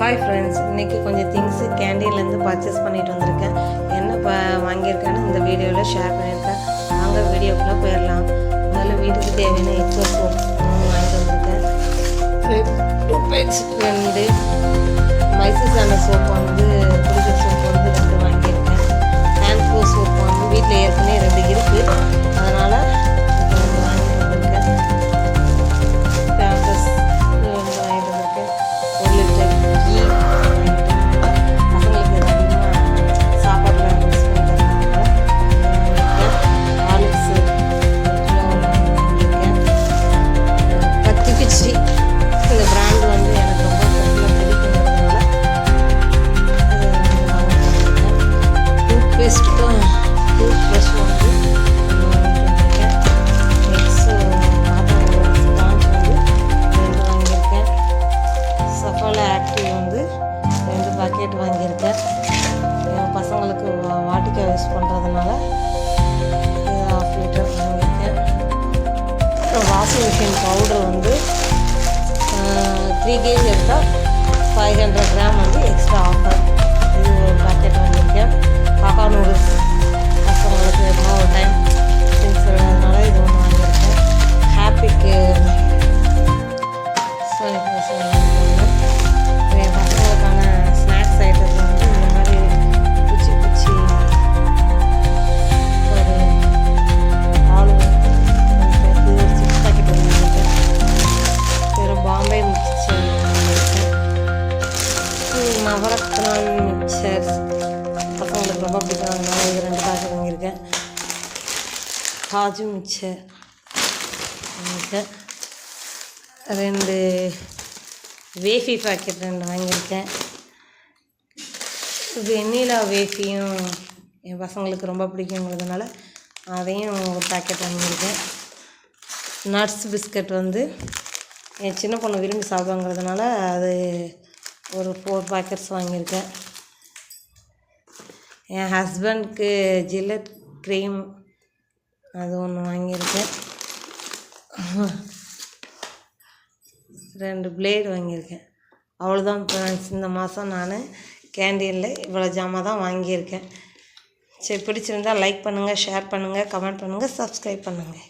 Hi friends இன்றைக்கி கொஞ்சம் things கேண்டீன்லேருந்து purchase பண்ணிட்டு வந்திருக்கேன். என்ன ப வாங்கியிருக்கேன்னு இந்த வீடியோவில் ஷேர் பண்ணியிருக்கேன். வாங்க வீடியோக்குள்ளே போயிடலாம். முதல்ல வீட்டுக்கு தேவையான எக்ஸோ சோப் வாங்கிட்டு வந்திருக்கேன். ரெண்டு மைசூசான சோப் வந்து பாக்கெட் வாங்கியிருக்கேன். என் பசங்களுக்கு வாட்டிக்கா யூஸ் பண்ணுறதுனால இது ஆஃப் லிட்டர் வாங்கியிருக்கேன். அப்புறம் வாஷிங் மிஷின் பவுடர் வந்து த்ரீ கேஜி எடுத்தால் ஃபைவ் ஹண்ட்ரட் கிராம் வந்து நவரத்னான் மிக்சர்ஸ் பசங்களுக்கு ரொம்ப பிடிக்கும் அதனால இது ரெண்டு பாக்கெட் வாங்கியிருக்கேன். காஜு மிக்சர் வாங்கியிருக்கேன். ரெண்டு வேஃபி பாக்கெட் ரெண்டு வாங்கியிருக்கேன். வெண்ணிலா வேஃபியும் என் பசங்களுக்கு ரொம்ப பிடிக்குங்கிறதுனால அதையும் ஒரு பாக்கெட் வாங்கியிருக்கேன். நட்ஸ் பிஸ்கட் வந்து என் சின்ன பொண்ணு விரும்பி சாப்பிடுங்கிறதுனால அது ஒரு ஃபோர் பாக்கெட்ஸ் வாங்கியிருக்கேன். என் ஹஸ்பண்ட்க்கு ஜில்லட் க்ரீம் அது ஒன்று வாங்கியிருக்கேன். ரெண்டு பிளேடு வாங்கியிருக்கேன். அவ்வளோதான் ஃப்ரெண்ட்ஸ் இந்த மாதம் நான் கேண்டீனில் இவ்வளோ ஜாமான் தான் வாங்கியிருக்கேன். சரி பிடிச்சிருந்தா லைக் பண்ணுங்கள் ஷேர் பண்ணுங்கள் கமெண்ட் பண்ணுங்கள் சப்ஸ்கிரைப் பண்ணுங்கள்